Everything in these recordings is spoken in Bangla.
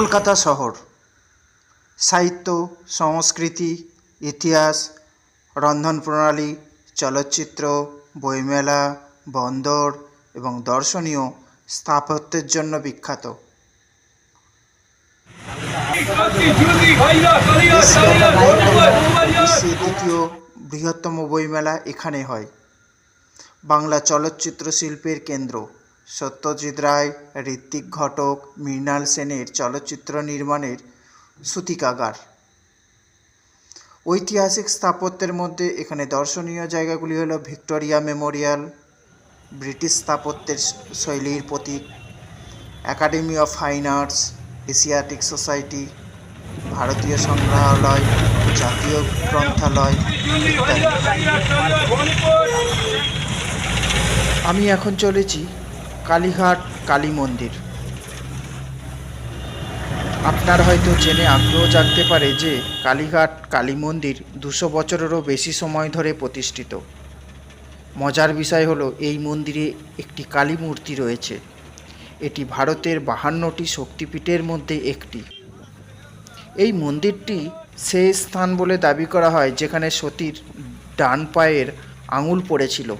কলকাতা শহর। সাহিত্য, সংস্কৃতি, ইতিহাস, রন্ধন প্রণালী, চলচ্চিত্র, বইমেলা, বন্দর এবং দর্শনীয় স্থাপত্যের জন্য বিখ্যাত। দ্বিতীয় বৃহত্তম বইমেলা এখানে হয়। বাংলা চলচ্চিত্র শিল্পের কেন্দ্র। সত্যজিৎ রায় ঋত্বিক ঘটক, মৃণাল সেনের চলচ্চিত্র নির্মাণের সূতিকাগার। ঐতিহাসিক স্থাপত্যের মধ্যে এখানে দর্শনীয় জায়গাগুলি হলো ভিক্টোরিয়া মেমোরিয়াল, ব্রিটিশ স্থাপত্যের শৈলীর প্রতীক, academy of fine arts, Asiatic society, ভারতীয় সংগ্রহালয়, জাতীয় গ্রন্থালয় আমি এখন চলেছি কালীঘাট কালী মন্দির। আপনার হয়তো জেনে আগ্রহ জাগতে পারে যে কালীঘাট কালী মন্দির দুশো বছরেরও বেশি সময় ধরে প্রতিষ্ঠিত। মজার বিষয় হলো এই মন্দিরে একটি কালী মূর্তি রয়েছে। এটি ভারতের বাহান্নটি শক্তিপীঠের মধ্যে একটি। এই মন্দিরটি সেই স্থান বলে দাবি করা হয় যেখানে সতীর ডান পায়ের আঙুল পড়েছিল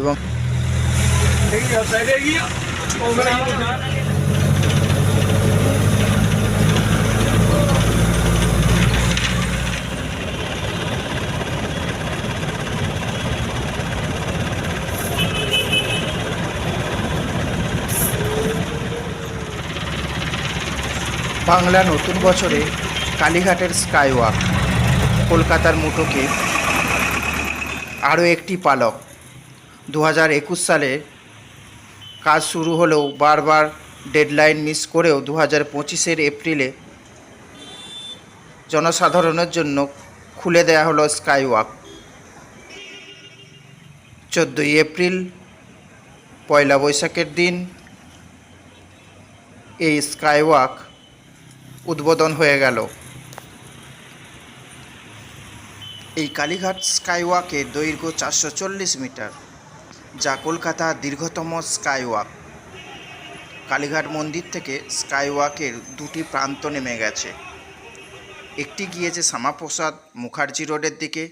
এবং বাংলা নতুন বছরে কালীঘাটের স্কাইওয়াক কলকাতার মুঠোকে আরও একটি পালক। দু হাজার একুশ সালে কাজ শুরু হলেও বারবার ডেডলাইন মিস করেও দু হাজার পঁচিশের এপ্রিলে জনসাধারণের জন্য খুলে দেয়া হলো স্কাইওয়াক। চোদ্দোই এপ্রিল, পয়লা বৈশাখের দিন এই স্কাইওয়াক উদ্বোধন হয়ে গেল। এই কালীঘাট স্কাইওয়াকের দৈর্ঘ্য চারশো চল্লিশ মিটার। যা কলকাতার দীর্ঘতম স্কাইওয়াক। কালীঘাট মন্দির থেকে স্কাইওয়াকের দুটি প্রান্ত নেমে গেছে। একটি গিয়েছে শ্যামাপ্রসাদ মুখার্জি রোডের দিকে,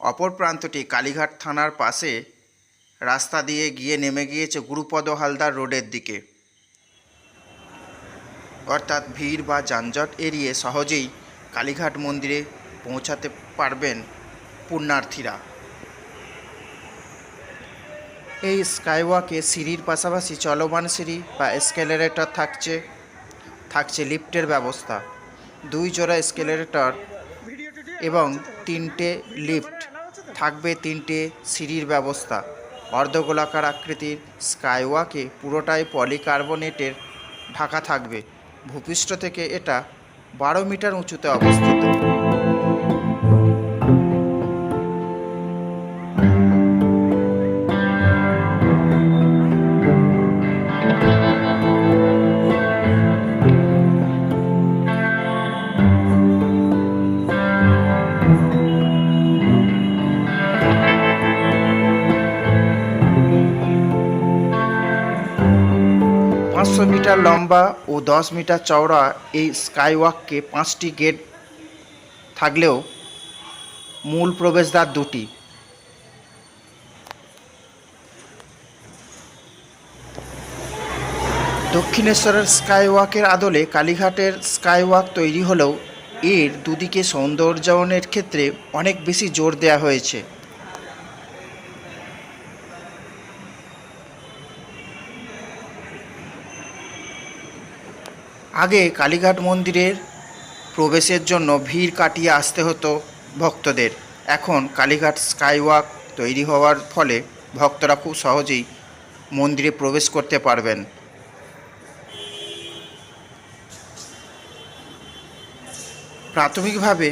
অপর প্রান্তটি কালীঘাট থানার পাশে রাস্তা দিয়ে গিয়ে নেমে গিয়েছে গুরুপদ হালদার রোডের দিকে। অর্থাৎ ভিড় বা যানজট এড়িয়ে সহজেই কালীঘাট মন্দিরে পৌঁছাতে পারবেন পুণ্যার্থীরা। এই স্কাইওয়াকে সিঁড়ির পাশাপাশি চলমান সিঁড়ি বা এসকেলেরেটর থাকছে থাকছে লিফটের ব্যবস্থা। দুই জোড়া এসকেলেরেটর এবং তিনটে লিফট থাকবে তিনটে সিঁড়ির ব্যবস্থা। অর্ধগোলাকার আকৃতির স্কাইওয়াকে পুরোটাই পলিকার্বনেটের ঢাকা থাকবে। ভূপৃষ্ঠ থেকে এটা বারো মিটার উঁচুতে অবস্থিত। মিটার লম্বা ও দশ মিটার চওড়া এই স্কাইওয়াককে পাঁচটি গেট থাকলেও মূল প্রবেশদ্বার দুটি। দক্ষিণেশ্বরের স্কাইওয়াকের আদলে কালীঘাটের স্কাইওয়াক তৈরি হলেও এর দুদিকে সৌন্দর্যায়নের ক্ষেত্রে অনেক বেশি জোর দেওয়া হয়েছে। আগে কালীঘাট মন্দিরের প্রবেশের জন্য ভিড় কাটিয়ে আসতে হতো ভক্তদের। এখন কালীঘাট স্কাইওয়াক তৈরি হওয়ার ফলে ভক্তরা খুব সহজেই মন্দিরে প্রবেশ করতে পারবেন। প্রাথমিকভাবে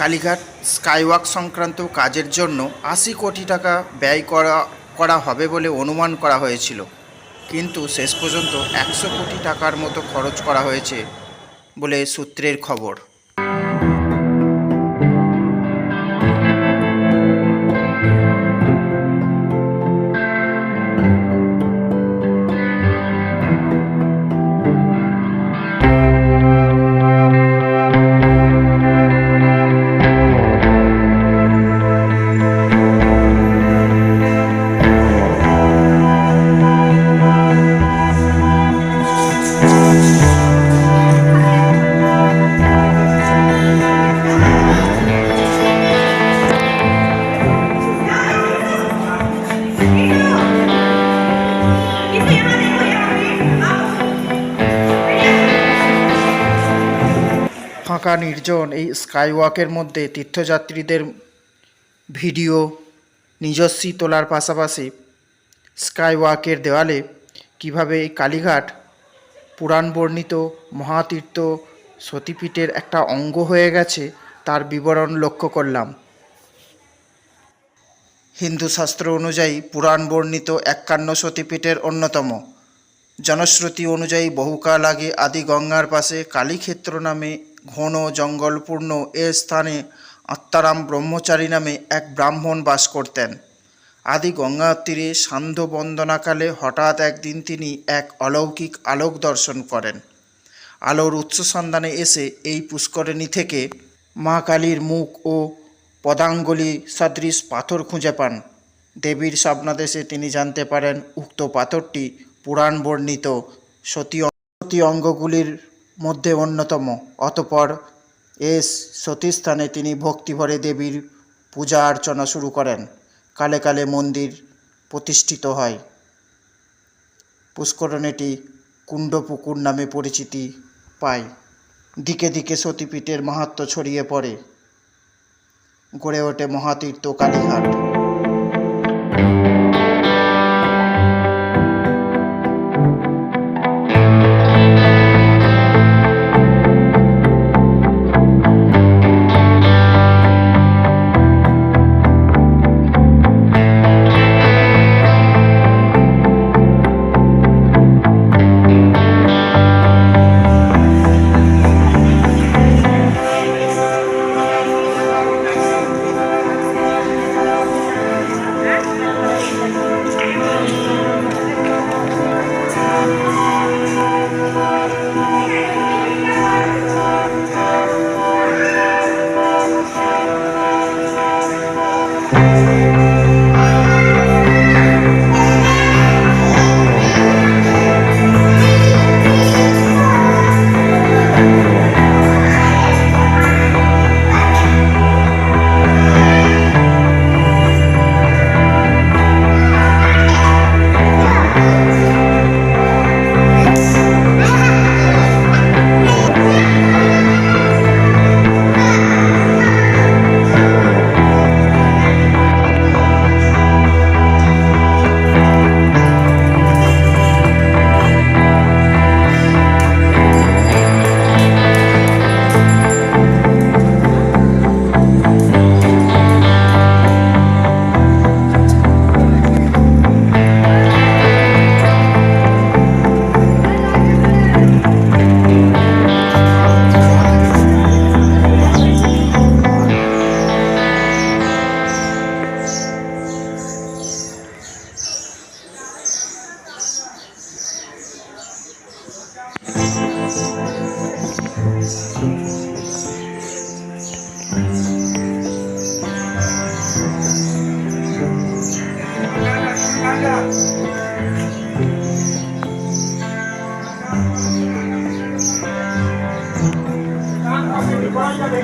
কালীঘাট স্কাইওয়াক সংক্রান্ত কাজের জন্য আশি কোটি টাকা ব্যয় করা করা হবে বলে অনুমান করা হয়েছিল। কিন্তু শেষ পর্যন্ত একশো কোটি টাকার মতো খরচ করা হয়েছে বলে সূত্রের খবর। নির্জন এই স্কাইওয়াকের মধ্যে তীর্থযাত্রীদের ভিডিও নিজস্বী তোলার পাশাপাশি স্কাইওয়াকের দেওয়ালে কীভাবে এই কালীঘাট পুরাণ বর্ণিত মহাতীর্থ সতীপীঠের একটা অঙ্গ হয়ে গেছে তার বিবরণ লক্ষ্য করলাম। হিন্দু শাস্ত্র অনুযায়ী পুরাণ বর্ণিত একান্ন সতীপীঠের অন্যতম। জনশ্রুতি অনুযায়ী বহুকাল আগে আদি গঙ্গার পাশে কালীক্ষেত্র নামে ঘন, জঙ্গলপূর্ণ এ স্থানে আত্মারাম ব্রহ্মচারী নামে এক ব্রাহ্মণ বাস করতেন। আদি গঙ্গার তীরে সান্ধ্য বন্দনাকালে হঠাৎ একদিন তিনি এক অলৌকিক আলোক দর্শন করেন। আলোর উৎস সন্ধানে এসে এই পুষ্করিণী থেকে মা কালীর মুখ ও পদাঙ্গলি সদৃশ পাথর খুঁজে পান। দেবীর স্বপ্নাদেশে তিনি জানতে পারেন, উক্ত পাথরটি পুরাণ বর্ণিত সতী সতী অঙ্গগুলির মধ্যে অন্যতম। অতপর এস সতীস্থানে তিনি ভক্তিভরে দেবীর পূজা অর্চনা শুরু করেন। কালে কালে মন্দির প্রতিষ্ঠিত হয়। পুষ্করণীটি কুণ্ডপুকুর নামে পরিচিতি পায়। দিকে দিকে সতীপীঠের মাহাত্ম্য ছড়িয়ে পড়ে। গড়ে ওঠে মহাতীর্থ কালীঘাট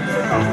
Oh.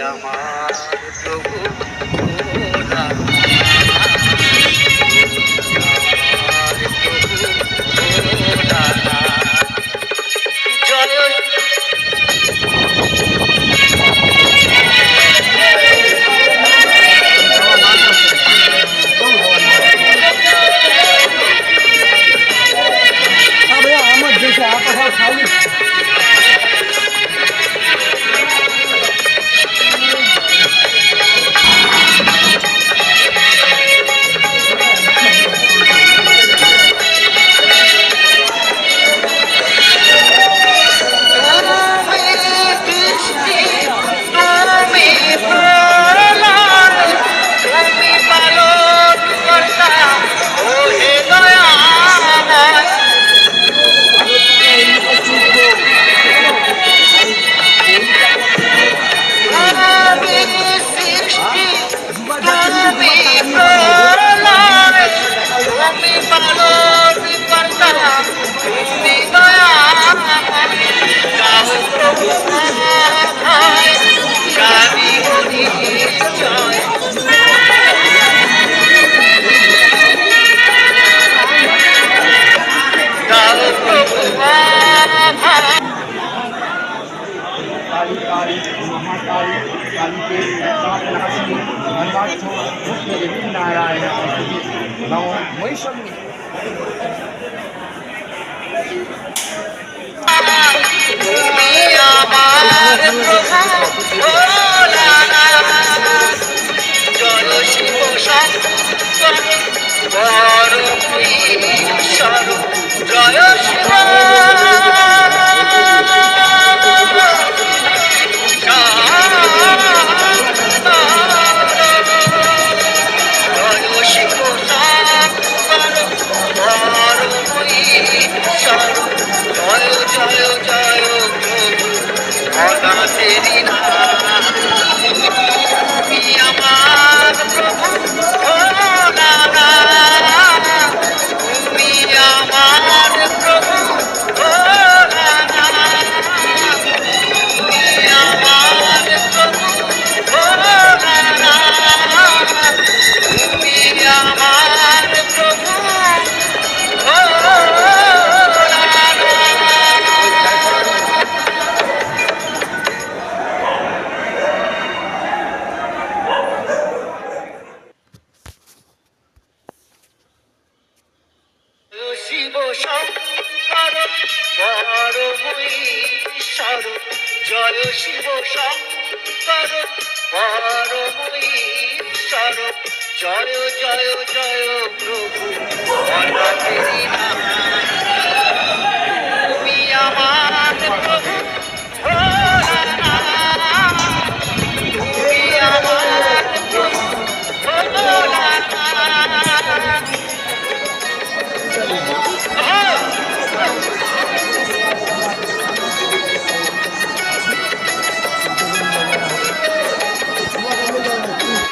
আমার প্রভু। नारायण नमो वैष्णव বড় সর জয় শিবা জয় জয় জয় প্রভু।